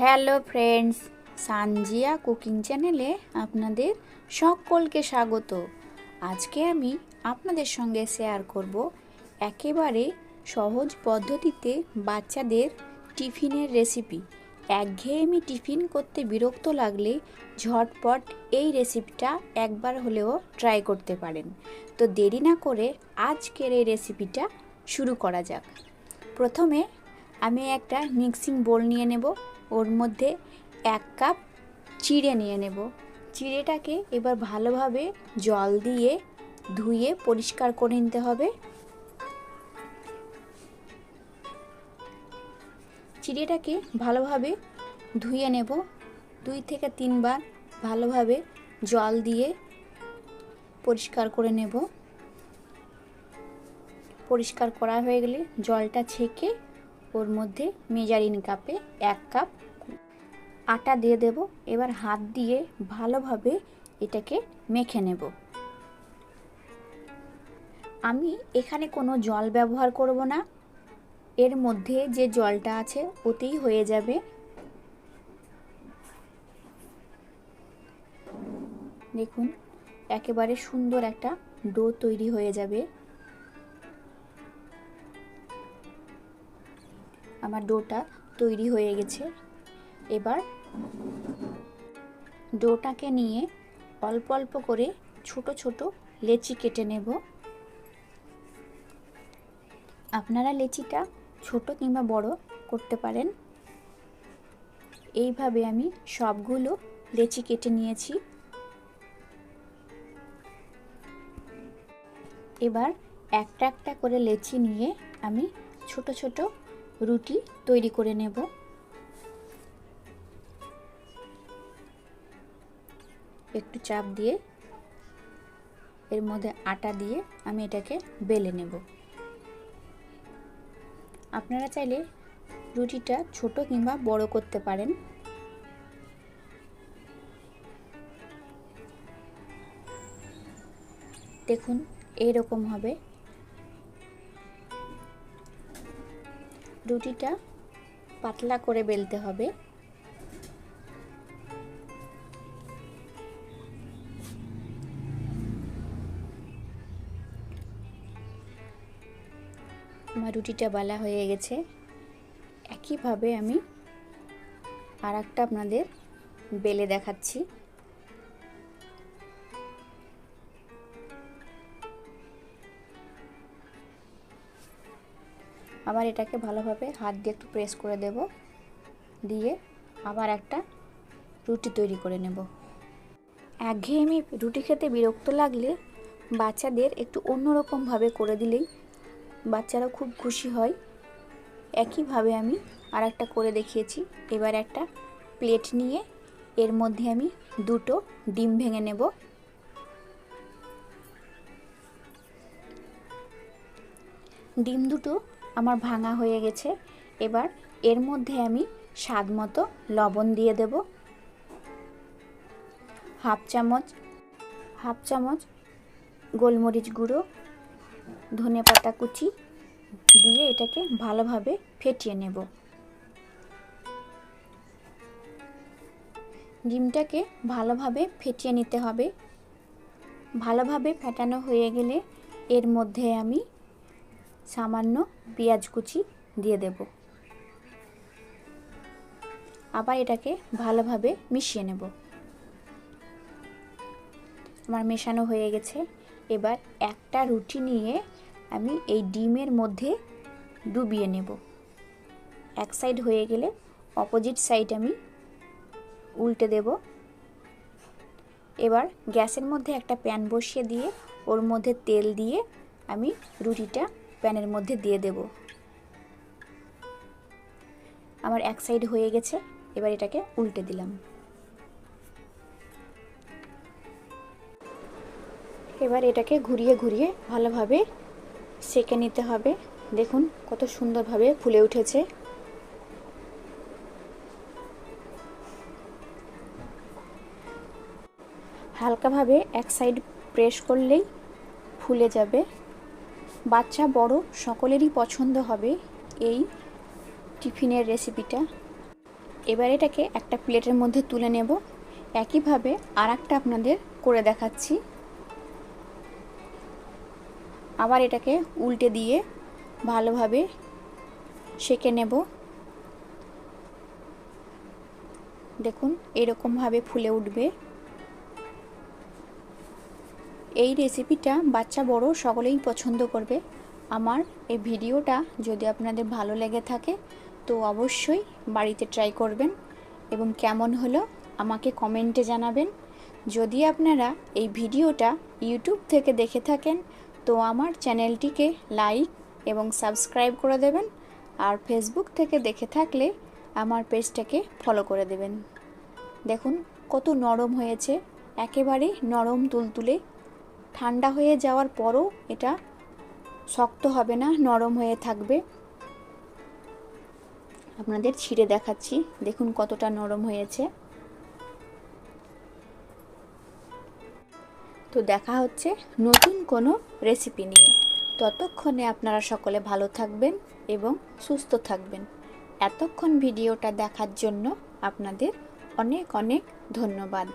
Hello friends, Sanjia cooking চ্যানেলে আপনাদের সকলকে স্বাগত। আজকে আমি আপনাদের সঙ্গে শেয়ার করব একেবারে সহজ পদ্ধতিতে বাচ্চাদের টিফিনের রেসিপি। একঘেয়েমি টিফিন করতে বিরক্ত লাগলে ঝটপট এই রেসিপিটা একবার হলেও ট্রাই করতে পারেন। তো দেরি না করে আজকের এই রেসিপিটা শুরু করা যাক। প্রথমে আমি একটা মিক্সিং বোল নিয়ে নেব। ওর মধ্যে এক কাপ চিড়ে নিয়ে নেব। চিড়েটাকে এবার ভালোভাবে জল দিয়ে ধুয়ে পরিষ্কার করে নিতে হবে। চিড়েটাকে ভালোভাবে ধুয়ে নেব। দুই থেকে তিনবার ভালোভাবে জল দিয়ে পরিষ্কার করে নেব। পরিষ্কার করা হয়ে গেলে জলটা ছেঁকে ওর মধ্যে মেজারিন কাপে এক কাপ আটা দিয়ে দেব। এবার হাত দিয়ে ভালোভাবে এটাকে মেখে নেব। আমি এখানে কোনো জল ব্যবহার করব না। এর মধ্যে যে জলটা আছে ওতেই হয়ে যাবে। দেখুন, একেবারে সুন্দর একটা ডো তৈরি হয়ে যাবে। আমার ডোটা তৈরি হয়ে গেছে। এবার ডোটাকে নিয়ে অল্প অল্প করে ছোট ছোট লেচি কেটে নেব। আপনারা লেচিটা ছোট কিংবা বড় করতে পারেন। এইভাবে আমি সবগুলো লেচি কেটে নিয়েছি। এবার একটা একটা করে লেচি নিয়ে আমি ছোট ছোট রুটি তৈরি করে নেব। একটু চাপ দিয়ে, এর মধ্যে আটা দিয়ে আমি এটাকে বেলে নেব। আপনারা চাইলে রুটিটা ছোট কিংবা বড় করতে পারেন। দেখুন এইরকম হবে। রুটিটা পাতলা করে বেলতে হবে। আমার রুটিটা বালা হয়ে গেছে। একইভাবে আমি আর আপনাদের বেলে দেখাচ্ছি। আবার এটাকে ভালোভাবে হাত দিয়ে একটু প্রেস করে দেব। দিয়ে আবার একটা রুটি তৈরি করে নেব। একঘেয়েমি রুটি খেতে বিরক্ত লাগলে বাচ্চাদের একটু অন্যরকমভাবে করে দিলেই বাচ্চারা খুব খুশি হয়। একইভাবে আমি আর একটা করে দেখিয়েছি। এবার একটা প্লেট নিয়ে এর মধ্যে আমি দুটো ডিম ভেঙে নেব। ডিম দুটো আমার ভাঙা হয়ে গেছে। এবার এর মধ্যে আমি স্বাদ মতো লবণ দিয়ে দেব। হাফ চামচ হাফ চামচ গোলমরিচ গুঁড়ো, ধনে পাতা কুচি দিয়ে এটাকে ভালোভাবে ফেটিয়ে নেব। ডিমটাকে ভালোভাবে ফেটিয়ে নিতে হবে। ভালোভাবে ফেটানো হয়ে গেলে এর মধ্যে আমি সামান্য পেঁয়াজ কুচি দিয়ে দেব। আবার এটাকে ভালোভাবে মিশিয়ে নেব। আমার মেশানো হয়ে গেছে। এবার একটা রুটি নিয়ে আমি এই ডিমের মধ্যে ডুবিয়ে নেব। এক সাইড হয়ে গেলে অপোজিট সাইড আমি উল্টে দেব। এবার গ্যাসের মধ্যে একটা প্যান বসিয়ে দিয়ে ওর মধ্যে তেল দিয়ে আমি রুটিটা প্যানের মধ্যে দিয়ে দেব। আমার এক সাইড হয়ে গেছে, এবার এটাকে উল্টে দিলাম। এবার এটাকে ঘুরিয়ে ঘুরিয়ে ভালোভাবে সেকে নিতে হবে। দেখুন কত সুন্দরভাবে ফুলে উঠেছে। হালকাভাবে এক সাইড প্রেস করলেই ফুলে যাবে। বাচ্চা বড়, সকলেরই পছন্দ হবে এই টিফিনের রেসিপিটা এবার এটাকে একটা প্লেটের মধ্যে তুলে নেব। একইভাবে আর একটা আপনাদের করে দেখাচ্ছি। আবার এটাকে উল্টে দিয়ে ভালোভাবে সেঁকে নেব। দেখুন, এরকমভাবে ফুলে উঠবে। এই রেসিপিটা বাচ্চা বড় সকলেই পছন্দ করবে। আমার এই ভিডিওটা যদি আপনাদের ভালো লেগে থাকে, তো অবশ্যই বাড়িতে ট্রাই করবেন এবং কেমন হলো আমাকে কমেন্টে জানাবেন। যদি আপনারা এই ভিডিওটা ইউটিউব থেকে দেখে থাকেন, তো আমার চ্যানেলটিকে লাইক এবং সাবস্ক্রাইব করে দেবেন আর ফেসবুক থেকে দেখে থাকলে আমার পেজটাকে ফলো করে দেবেন। দেখুন কত নরম হয়েছে, একেবারে নরম তুলতুলে ঠান্ডা হয়ে যাওয়ার পরও এটা শক্ত হবে না, নরম হয়ে থাকবে। আপনাদের ছিঁড়ে দেখাচ্ছি, দেখুন কতটা নরম হয়েছে। তো দেখা হচ্ছে নতুন কোনো রেসিপি নিয়ে। ততক্ষণে আপনারা সকলে ভালো থাকবেন এবং সুস্থ থাকবেন। এতক্ষণ ভিডিওটা দেখার জন্য আপনাদের অনেক অনেক ধন্যবাদ।